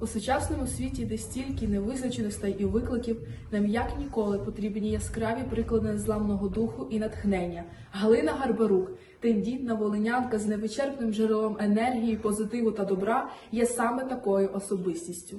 У сучасному світі, де стільки невизначеностей і викликів, нам як ніколи потрібні яскраві приклади незламного духу і натхнення. Галина Гарбарук, тендітна волинянка з невичерпним джерелом енергії, позитиву та добра, є саме такою особистістю.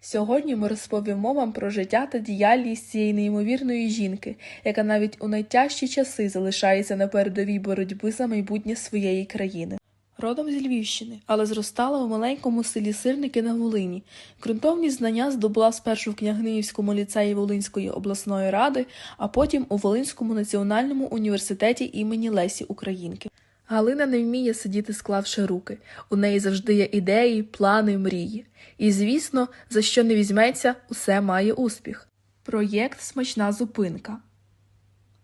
Сьогодні ми розповімо вам про життя та діяльність цієї неймовірної жінки, яка навіть у найтяжчі часи залишається на передовій боротьби за майбутнє своєї країни. Родом з Львівщини, але зростала у маленькому селі Сирники на Волині. Ґрунтовні знання здобула спершу в Княгинівському ліцеї Волинської обласної ради, а потім у Волинському національному університеті імені Лесі Українки. Галина не вміє сидіти, склавши руки. У неї завжди є ідеї, плани, мрії. І, звісно, за що не візьметься, усе має успіх. Проєкт Смачна зупинка.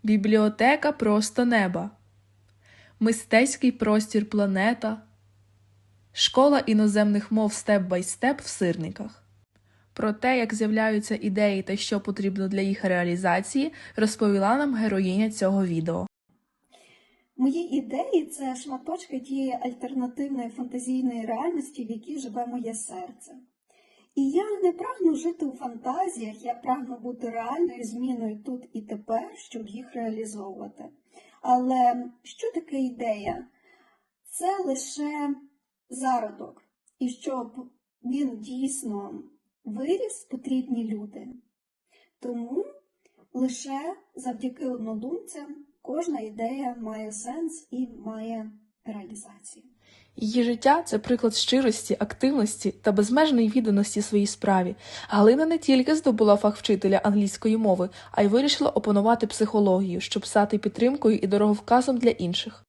Бібліотека просто неба. Мистецький простір планета. Школа іноземних мов степ бай степ в сирниках. Про те, як з'являються ідеї та що потрібно для їх реалізації, розповіла нам героїня цього відео. Мої ідеї це шматочки тієї альтернативної фантазійної реальності, в якій живе моє серце. І я не прагну жити у фантазіях, я прагну бути реальною зміною тут і тепер, щоб їх реалізовувати. Але що таке ідея? Це лише зародок. І щоб він дійсно виріс, потрібні люди. Тому лише завдяки однодумцям кожна ідея має сенс і має реалізацію. Її життя це приклад щирості, активності та безмежної відданості своїй справі. Галина не тільки здобула фах вчителя англійської мови, а й вирішила опанувати психологію, щоб стати підтримкою і дороговказом для інших.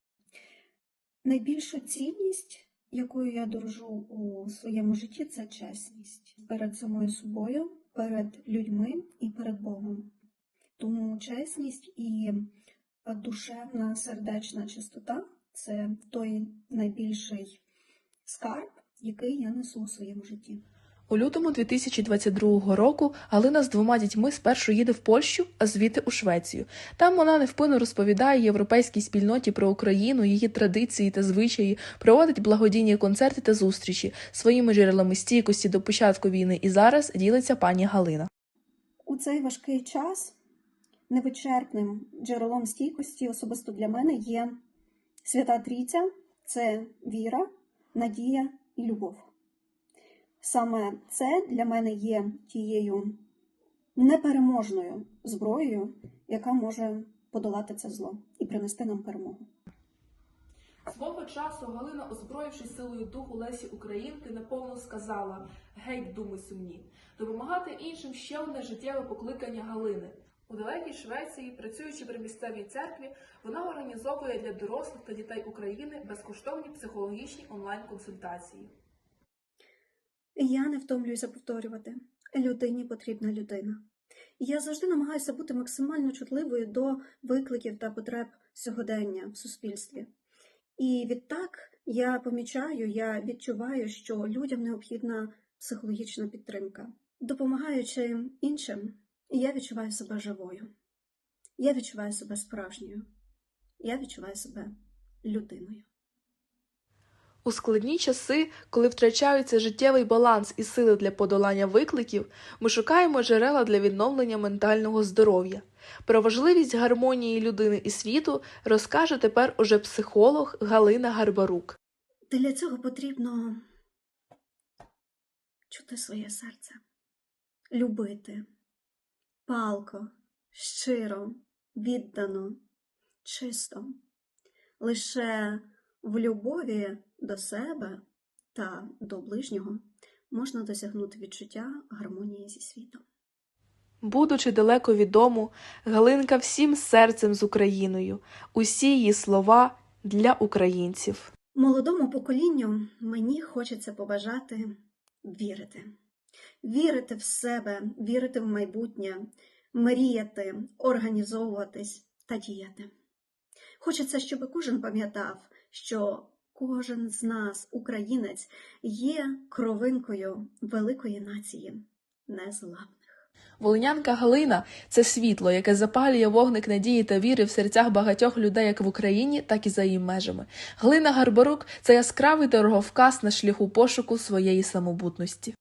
Найбільша цінність, якою я дорожу у своєму житті, це чесність перед самою собою, перед людьми і перед Богом. Тому чесність і душевна сердечна чистота це той найбільший скарб, який я несу у своєму житті. У лютому 2022 року Галина з двома дітьми спершу їде в Польщу, а звідти у Швецію. Там вона невпинно розповідає європейській спільноті про Україну, її традиції та звичаї, проводить благодійні концерти та зустрічі своїми джерелами стійкості до початку війни. І зараз ділиться пані Галина. У цей важкий час невичерпним джерелом стійкості особисто для мене є Свята Трійця це віра, надія і любов. Саме це для мене є тією непереможною зброєю, яка може подолати це зло і принести нам перемогу. Свого часу Галина, озброївшись силою духу Лесі Українки, наповно сказала геть думи сумні, допомагати іншим ще одне життєве покликання Галини. У далекій Швеції, працюючи при місцевій церкві, вона організовує для дорослих та дітей України безкоштовні психологічні онлайн-консультації. Я не втомлююся повторювати: людині потрібна людина. Я завжди намагаюся бути максимально чутливою до викликів та потреб сьогодення в суспільстві. І відтак я помічаю, я відчуваю, що людям необхідна психологічна підтримка. Допомагаючи іншим, я відчуваю себе живою. Я відчуваю себе справжньою. Я відчуваю себе людиною. У складні часи, коли втрачаються життєвий баланс і сили для подолання викликів, ми шукаємо джерела для відновлення ментального здоров'я. Про важливість гармонії людини і світу розкаже тепер уже психолог Галина Гарбарук. Для цього потрібно чути своє серце, любити палко, щиро, віддано, чисто. Лише в любові до себе та до ближнього можна досягнути відчуття гармонії зі світом. Будучи далеко від дому, Галинка всім серцем з Україною, усі її слова для українців. Молодому поколінню мені хочеться побажати вірити. Вірити в себе, вірити в майбутнє, мріяти, організовуватись та діяти. Хочеться, щоб кожен пам'ятав, що кожен з нас, українець, є кровинкою великої нації незламних. Волинянка Галина це світло, яке запалює вогник надії та віри в серцях багатьох людей як в Україні, так і за її межами. Галина Гарбарук це яскравий дороговказ на шляху пошуку своєї самобутності.